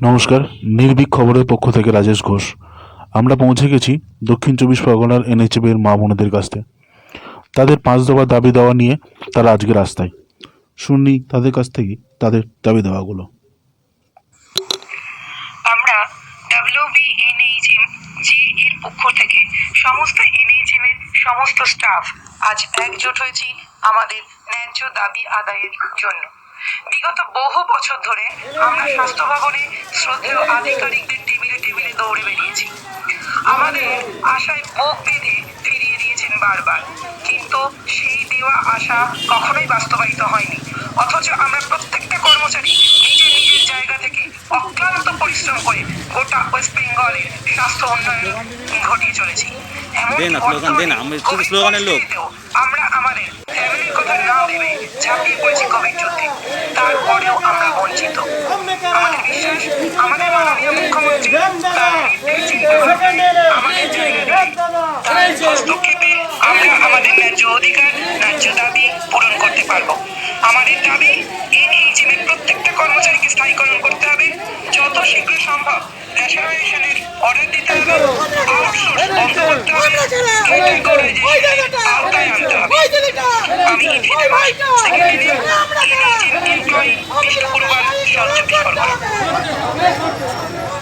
নমস্কার, নির্ভীক খবরের পক্ষ থেকে রাজেশ ঘোষ। আমরা পৌঁছে গেছি দক্ষিণ চব্বিশ পরগনার এনএচএফ এর মা বোনেদের কাছ তাদের পাঁচ দফা দাবি দেওয়া নিয়ে তারা আজকে রাস্তায়। শুনি তাদের কাছ থেকে তাদের দাবি দেওয়াগুলো। আমরা ডাব্লিউবিএনএইচএম জি এর পক্ষ থেকে সমস্ত এনএইচএম এর সমস্ত স্টাফ আজ একজোট হয়েছি আমাদের ন্যায্য দাবি আদায়ের জন্য। বিগত বহু বছর ধরে আমরা স্বাস্থ্য ভবনে শ্রদ্ধেয় আধিকারিকদের টেবিলে টেবিলে দৌড়ে বেরিয়েছি। আমাদের আশায় বুক বেঁধে ফিরিয়ে দিয়েছেন বারবার। কিন্তু সেই দেওয়া আশা কখনোই বাস্তবায়িত হয়নি। অথচ আমরা প্রত্যেকটা কর্মচারী নিজের নিজের জায়গা থেকে অক্লান্ত পরিশ্রম করে গোটা ওয়েস্ট বেঙ্গলের স্বাস্থ্য উন্নয়ন ঘটিয়ে চলেছি। আমরা আমাদের ফ্যামিলির কথা না ভেবে ঝাঁপিয়ে পড়েছি কোভিড যুদ্ধে তারপরেও আমরা বঞ্চিত আমাদের বিশ্বাস আমাদের মাননীয় মুখ্যমন্ত্রী তার হস্তক্ষেপে আমরা আমাদের ন্যায্য অধিকার ন্যায্য দাবি পূরণ করতে পারব আমাদের দাবি এনএইচএম এর প্রত্যেকটা কর্মচারীকে স্থায়ীকরণ করতে হবে যত শীঘ্র সম্ভব ন্যাশনালাইজেশনের অর্ডার দিতে হবে আউটসোর্স বন্ধ করতে হবে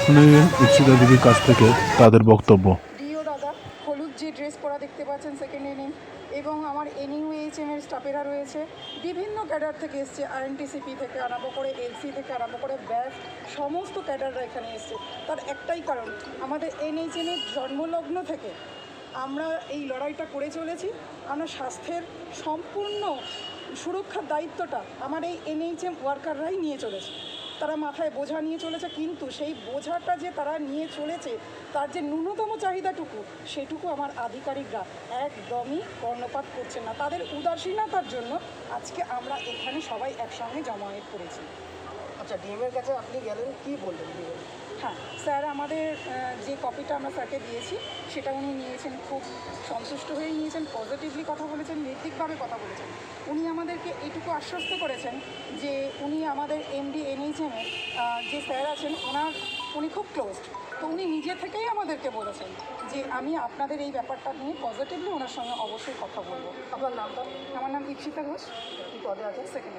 শুনে ইপসিতা দিদির কাছ থেকে তাদের বক্তব্য। ডিও দাদা, হলুদ যে ড্রেস পরা দেখতে পাচ্ছেন সেকেন্ড ইনিং এবং আমার এনইউএইচএম এর স্টাফেরা রয়েছে, বিভিন্ন ক্যাডার থেকে এসছে আরএনটিসিপি থেকে আরম্ভ করে এলসি থেকে আরম্ভ করে ব্যাস সমস্ত ক্যাডাররা এখানে এসছে। তার একটাই কারণ, আমাদের এনএইচএম এর জন্মলগ্ন থেকে আমরা এই লড়াইটা করে চলেছি, আমরা স্বাস্থ্যের সম্পূর্ণ সুরক্ষার দায়িত্বটা আমার এই এনএইচএম ওয়ার্কাররাই নিয়ে চলেছে। তারা মাথায় বোঝা নিয়ে চলেছে, কিন্তু সেই বোঝাটা যে তারা নিয়ে চলেছে, তার যে ন্যূনতম চাহিদাটুকু, সেটুকু আমার আধিকারিকরা একদমই কর্ণপাত করছে না। তাদের উদাসীনতার জন্য আজকে আমরা এখানে সবাই একসঙ্গে জমায়েত করেছি। আচ্ছা ডিএমের কাছে আপনি গেলেন কি বললেন? হ্যাঁ স্যার আমাদের যে কপিটা আমরা স্যারকে দিয়েছি সেটা উনি নিয়েছেন খুব সন্তুষ্ট হয়ে নিয়েছেন পজিটিভলি কথা বলেছেন নৈতিকভাবে কথা বলেছেন। উনি আমাদেরকে এইটুকু আশ্বস্ত করেছেন যে উনি আমাদের এমডি এনএইচএমের যে স্যার আছেন ওনার উনি খুব ক্লোজড তো উনি নিজে থেকেই আমাদেরকে বলেছেন যে আমি আপনাদের এই ব্যাপারটা নিয়ে পজিটিভলি ওনার সঙ্গে অবশ্যই কথা বলব। আপনার নামটা? আমার নাম ইপসিতা ঘোষ। পদে আছে সেকেন্ড